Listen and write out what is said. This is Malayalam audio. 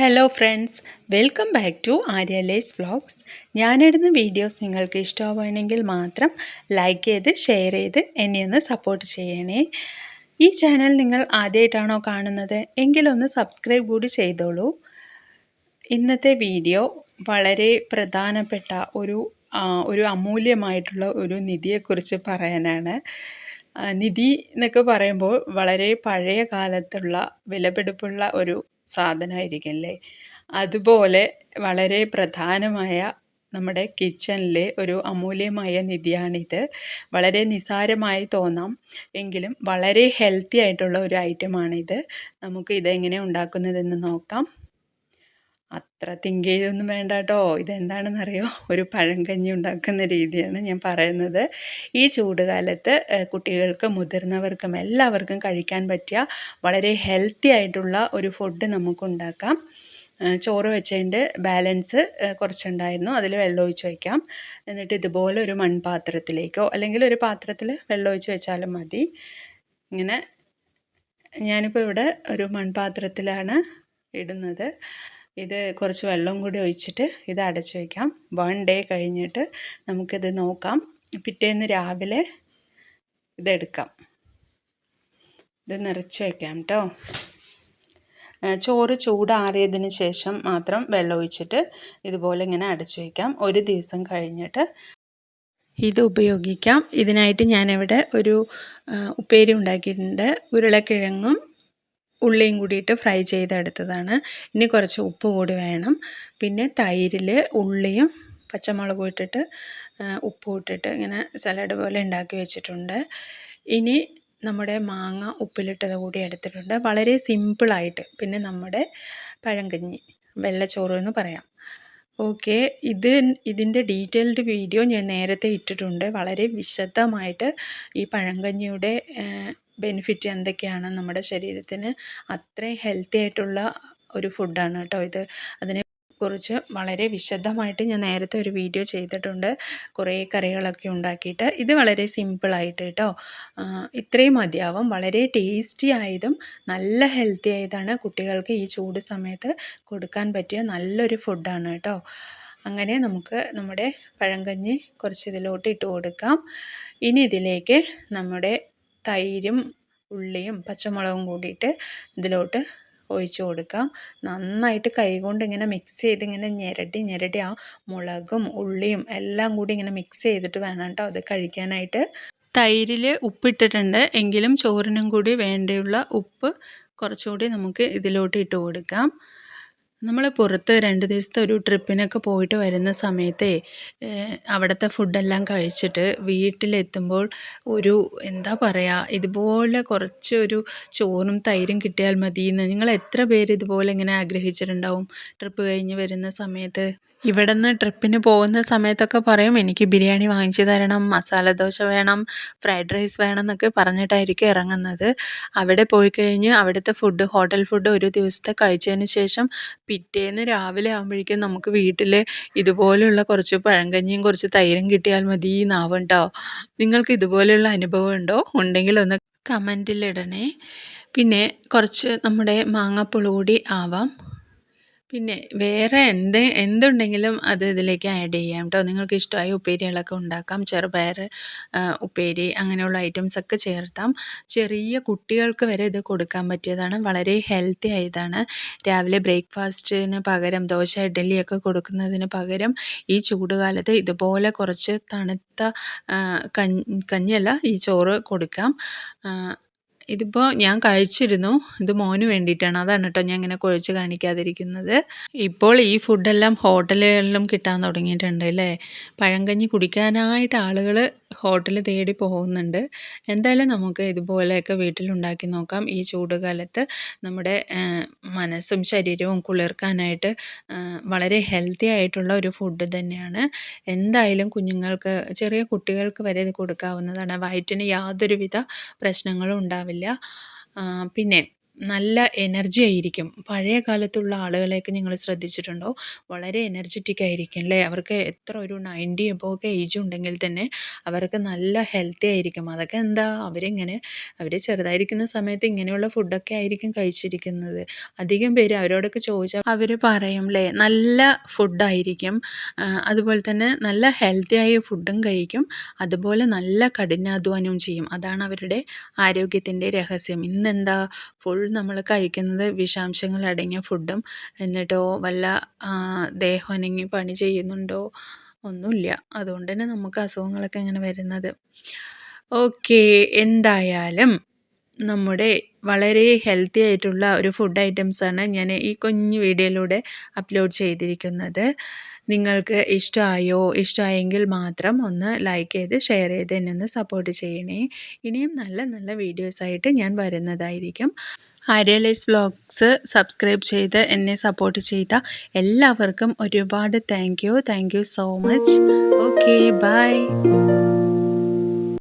Hello friends welcome back to ആര്യലേസ് vlogs ഞാനിടുന്ന വീഡിയോസ് നിങ്ങൾക്ക് ഇഷ്ടമാവുകയാണെങ്കിൽ മാത്രം ലൈക്ക് ചെയ്ത് ഷെയർ ചെയ്ത് എന്നെ ഒന്ന് സപ്പോർട്ട് ചെയ്യണേ. ഈ ചാനൽ നിങ്ങൾ ആദ്യമായിട്ടാണോ കാണുന്നത്? എങ്കിലൊന്ന് സബ്സ്ക്രൈബ് കൂടി ചെയ്തോളൂ. ഇന്നത്തെ വീഡിയോ വളരെ പ്രധാനപ്പെട്ട ഒരു ഒരു അമൂല്യമായിട്ടുള്ള ഒരു നിധിയെക്കുറിച്ച് പറയാനാണ്. നിധി എന്നൊക്കെ പറയുമ്പോൾ വളരെ പഴയ കാലത്തുള്ള വിലപിടിപ്പുള്ള ഒരു സാധനമായിരിക്കും അല്ലേ അതുപോലെ വളരെ പ്രധാനമായ നമ്മുടെ കിച്ചണിലെ ഒരു അമൂല്യമായ നിധിയാണിത്. വളരെ നിസാരമായി തോന്നാം. എങ്കിലും വളരെ ഹെൽത്തി ആയിട്ടുള്ള ഒരു ഐറ്റമാണിത് നമുക്ക് ഇതെങ്ങനെ ഉണ്ടാക്കുന്നതെന്ന് നോക്കാം. അത്ര തിങ്ക് ചെയ്തൊന്നും വേണ്ട കേട്ടോ ഇതെന്താണെന്നറിയോ? ഒരു പഴങ്കഞ്ഞി ഉണ്ടാക്കുന്ന രീതിയാണ് ഞാൻ പറയുന്നത്. ഈ ചൂടുകാലത്ത് കുട്ടികൾക്ക് മുതിർന്നവർക്കും എല്ലാവർക്കും കഴിക്കാൻ പറ്റിയ വളരെ ഹെൽത്തി ആയിട്ടുള്ള ഒരു ഫുഡ് നമുക്കുണ്ടാക്കാം. ചോറ് വെച്ചതിന്റെ ബാലൻസ് കുറച്ചുണ്ടായിരുന്നു. അതിൽ വെള്ളം ഒഴിച്ച് വയ്ക്കാം. എന്നിട്ട് ഇതുപോലെ ഒരു മൺപാത്രത്തിലേക്കോ അല്ലെങ്കിൽ ഒരു പാത്രത്തിൽ വെള്ളം ഒഴിച്ച് വെച്ചാലും മതി. ഇങ്ങനെ ഞാനിപ്പോൾ ഇവിടെ ഒരു മൺപാത്രത്തിലാണ് ഇടുന്നത്. ഇത് കുറച്ച് വെള്ളം കൂടി ഒഴിച്ചിട്ട് ഇത് അടച്ചു വയ്ക്കാം വൺ ഡേ കഴിഞ്ഞിട്ട് നമുക്കിത് നോക്കാം. പിറ്റേന്ന് രാവിലെ ഇതെടുക്കാം. ഇത് നിറച്ച് വയ്ക്കാം കേട്ടോ ചോറ് ചൂടാറിയതിന് ശേഷം മാത്രം വെള്ളം ഒഴിച്ചിട്ട് ഇതുപോലെ ഇങ്ങനെ അടച്ചു വയ്ക്കാം ഒരു ദിവസം കഴിഞ്ഞിട്ട് ഇത് ഉപയോഗിക്കാം. ഇതിനായിട്ട് ഞാനിവിടെ ഒരു ഉപ്പേരി ഉണ്ടാക്കിയിട്ടുണ്ട്. ഉരുളക്കിഴങ്ങും ഉള്ളിയും കൂടിയിട്ട് ഫ്രൈ ചെയ്തെടുത്തതാണ്. ഇനി കുറച്ച് ഉപ്പ് കൂടി വേണം. പിന്നെ തൈരിൽ ഉള്ളിയും പച്ചമുളകും ഇട്ടിട്ട് ഉപ്പും ഇട്ടിട്ട് ഇങ്ങനെ സലാഡ് പോലെ ഉണ്ടാക്കി വെച്ചിട്ടുണ്ട്. ഇനി നമ്മുടെ മാങ്ങ ഉപ്പിലിട്ടത് കൂടി എടുത്തിട്ടുണ്ട്. വളരെ സിമ്പിളായിട്ട് പിന്നെ നമ്മുടെ പഴങ്കഞ്ഞി വെള്ളച്ചോറ് എന്ന് പറയാം. ഓക്കെ ഇത് ഇതിന്റെ ഡീറ്റെയിൽഡ് വീഡിയോ ഞാൻ നേരത്തെ ഇട്ടിട്ടുണ്ട്. വളരെ വിശദമായിട്ട് ഈ പഴങ്കഞ്ഞിയുടെ ബെനിഫിറ്റ് എന്തൊക്കെയാണ് നമ്മുടെ ശരീരത്തിന് അത്രയും ഹെൽത്തി ആയിട്ടുള്ള ഒരു ഫുഡാണ് കേട്ടോ ഇത്. അതിനെ കുറിച്ച് വളരെ വിശദമായിട്ട് ഞാൻ നേരത്തെ ഒരു വീഡിയോ ചെയ്തിട്ടുണ്ട്. കുറേ കറികളൊക്കെ ഉണ്ടാക്കിയിട്ട് ഇത് വളരെ സിമ്പിളായിട്ട് കേട്ടോ. ഇത്രയും മതിയാവും. വളരെ ടേസ്റ്റി ആയതും നല്ല ഹെൽത്തി ആയതാണ് കുട്ടികൾക്ക് ഈ ചൂട് സമയത്ത് കൊടുക്കാൻ പറ്റിയ നല്ലൊരു ഫുഡാണ് കേട്ടോ. അങ്ങനെ നമുക്ക് നമ്മുടെ പഴങ്കഞ്ഞി കുറച്ച് ഇതിലോട്ട് ഇട്ട് കൊടുക്കാം. ഇനി ഇതിലേക്ക് നമ്മുടെ തൈരും ഉള്ളിയും പച്ചമുളകും കൂടിയിട്ട് ഇതിലോട്ട് ഒഴിച്ച് കൊടുക്കാം. നന്നായിട്ട് കൈകൊണ്ട് ഇങ്ങനെ മിക്സ് ചെയ്ത് ഇങ്ങനെ ഞെരടി ഞെരടി ആ മുളകും ഉള്ളിയും എല്ലാം കൂടി ഇങ്ങനെ മിക്സ് ചെയ്തിട്ട് വേണം കേട്ടോ അത് കഴിക്കാനായിട്ട്. തൈരിൽ ഉപ്പിട്ടിട്ടുണ്ട്. എങ്കിലും ചോറിനും കൂടി വേണ്ടിയുള്ള ഉപ്പ് കുറച്ചുകൂടി നമുക്ക് ഇതിലോട്ട് ഇട്ട് കൊടുക്കാം. നമ്മൾ പുറത്ത് രണ്ട് ദിവസത്തെ ഒരു ട്രിപ്പിനൊക്കെ പോയിട്ട് വരുന്ന സമയത്തെ അവിടുത്തെ ഫുഡെല്ലാം കഴിച്ചിട്ട് വീട്ടിലെത്തുമ്പോൾ ഒരു എന്താ പറയുക ഇതുപോലെ കുറച്ചൊരു ചോറും തൈരും കിട്ടിയാൽ മതി എന്ന് നിങ്ങൾ എത്ര പേര് ഇതുപോലെ ഇങ്ങനെ ആഗ്രഹിച്ചിട്ടുണ്ടാവും ട്രിപ്പ് കഴിഞ്ഞ് വരുന്ന സമയത്ത്? ഇവിടെ നിന്ന് ട്രിപ്പിന് പോകുന്ന സമയത്തൊക്കെ പറയും എനിക്ക് ബിരിയാണി വാങ്ങിച്ചു തരണം മസാല ദോശ വേണം ഫ്രൈഡ് റൈസ് വേണം എന്നൊക്കെ പറഞ്ഞിട്ടായിരിക്കും ഇറങ്ങുന്നത്. അവിടെ പോയി കഴിഞ്ഞ് അവിടുത്തെ ഫുഡ് ഹോട്ടൽ ഫുഡ് ഒരു ദിവസത്തെ കഴിച്ചതിന് ശേഷം പിറ്റേന്ന് രാവിലെ ആകുമ്പോഴേക്കും നമുക്ക് വീട്ടിൽ ഇതുപോലെയുള്ള കുറച്ച് പഴങ്കഞ്ഞിയും കുറച്ച് തൈരും കിട്ടിയാൽ മതി എന്നാവും കേട്ടോ നിങ്ങൾക്ക് ഇതുപോലെയുള്ള അനുഭവം ഉണ്ടോ? ഉണ്ടെങ്കിൽ ഒന്ന് കമന്റിലിടണേ പിന്നെ കുറച്ച് നമ്മുടെ മാങ്ങാപ്പുളി കൂടി ആവാം. പിന്നെ വേറെ എന്ത് എന്തുണ്ടെങ്കിലും അത് ഇതിലേക്ക് ആഡ് ചെയ്യാം കേട്ടോ നിങ്ങൾക്ക് ഇഷ്ടമായ ഉപ്പേരികളൊക്കെ ഉണ്ടാക്കാം. ചെറുപയർ ഉപ്പേരി അങ്ങനെയുള്ള ഐറ്റംസ് ഒക്കെ ചേർത്താം. ചെറിയ കുട്ടികൾക്ക് വരെ ഇത് കൊടുക്കാൻ പറ്റിയതാണ്. വളരെ ഹെൽത്തി ആയതാണ്. രാവിലെ ബ്രേക്ക്ഫാസ്റ്റിന് പകരം ദോശ ഇഡ്ഡലിയൊക്കെ കൊടുക്കുന്നതിന് പകരം ഈ ചൂടുകാലത്ത് ഇതുപോലെ കുറച്ച് തണുത്ത കഞ്ഞിയല്ല ഈ ചോറ് കൊടുക്കാം. ഇതിപ്പോൾ ഞാൻ കഴിച്ചിരുന്നു. ഇത് മോന് വേണ്ടിയിട്ടാണ്. അതാണ് കേട്ടോ ഞാൻ ഇങ്ങനെ കുഴച്ച് കാണിക്കാതിരിക്കുന്നത്. ഇപ്പോൾ ഈ ഫുഡെല്ലാം ഹോട്ടലുകളിലും കിട്ടാൻ തുടങ്ങിയിട്ടുണ്ട് അല്ലേ? പഴങ്കഞ്ഞി കുടിക്കാനായിട്ട് ആളുകൾ ഹോട്ടൽ തേടി പോകുന്നുണ്ട്. എന്തായാലും നമുക്ക് ഇതുപോലെയൊക്കെ വീട്ടിലുണ്ടാക്കി നോക്കാം. ഈ ചൂടുകാലത്ത് നമ്മുടെ മനസ്സും ശരീരവും കുളിർക്കാനായിട്ട് വളരെ ഹെൽത്തി ആയിട്ടുള്ള ഒരു ഫുഡ് തന്നെയാണ്. എന്തായാലും കുഞ്ഞുങ്ങൾക്ക് ചെറിയ കുട്ടികൾക്ക് വരെ ഇത് കൊടുക്കാവുന്നതാണ്. വയറ്റിന് യാതൊരുവിധ പ്രശ്നങ്ങളും ഉണ്ടാവില്ല. പിന്നെ നല്ല എനർജി ആയിരിക്കും. പഴയ കാലത്തുള്ള ആളുകളെയൊക്കെ നിങ്ങൾ ശ്രദ്ധിച്ചിട്ടുണ്ടോ? വളരെ എനർജറ്റിക് ആയിരിക്കും അല്ലേ? അവർക്ക് എത്ര ഒരു നയന്റി എബോ ഒക്കെ ഏജ് ഉണ്ടെങ്കിൽ തന്നെ അവർക്ക് നല്ല ഹെൽത്തി ആയിരിക്കും. അതൊക്കെ എന്താ? അവരിങ്ങനെ അവർ ചെറുതായിരിക്കുന്ന സമയത്ത് ഇങ്ങനെയുള്ള ഫുഡൊക്കെ ആയിരിക്കും കഴിച്ചിരിക്കുന്നത്. അധികം പേര് അവരോടൊക്കെ ചോദിച്ചാൽ അവർ പറയും അല്ലേ? നല്ല ഫുഡായിരിക്കും അതുപോലെ തന്നെ നല്ല ഹെൽത്തി ആയ ഫുഡും കഴിക്കും. അതുപോലെ നല്ല കഠിനാധ്വാനവും ചെയ്യും. അതാണ് അവരുടെ ആരോഗ്യത്തിന്റെ രഹസ്യം. ഇന്നെന്താ? ഫുൾ നമ്മൾ കഴിക്കുന്നത് വിഷാംശങ്ങൾ അടങ്ങിയ ഫുഡും എന്നിട്ടോ വല്ല ദേഹം അനങ്ങി പണി ചെയ്യുന്നുണ്ടോ ഒന്നുമില്ല. അതുകൊണ്ട് തന്നെ നമുക്ക് അസുഖങ്ങളൊക്കെ ഇങ്ങനെ വരുന്നത്. ഓക്കെ എന്തായാലും നമ്മുടെ വളരെ ഹെൽത്തി ആയിട്ടുള്ള ഒരു ഫുഡ് ഐറ്റംസാണ് ഞാൻ ഈ കുഞ്ഞു വീഡിയോയിലൂടെ അപ്ലോഡ് ചെയ്തിരിക്കുന്നത്. നിങ്ങൾക്ക് ഇഷ്ടമായോ? ഇഷ്ടമായെങ്കിൽ മാത്രം ഒന്ന് ലൈക്ക് ചെയ്ത് ഷെയർ ചെയ്ത് എന്നെ ഒന്ന് സപ്പോർട്ട് ചെയ്യണേ. ഇനിയും നല്ല നല്ല വീഡിയോസായിട്ട് ഞാൻ വരുന്നതായിരിക്കും. ആര്യലൈസ് വ്ളോഗ്സ് സബ്സ്ക്രൈബ് ചെയ്ത് എന്നെ സപ്പോർട്ട് ചെയ്ത എല്ലാവർക്കും ഒരുപാട് thank you thank you so much okay bye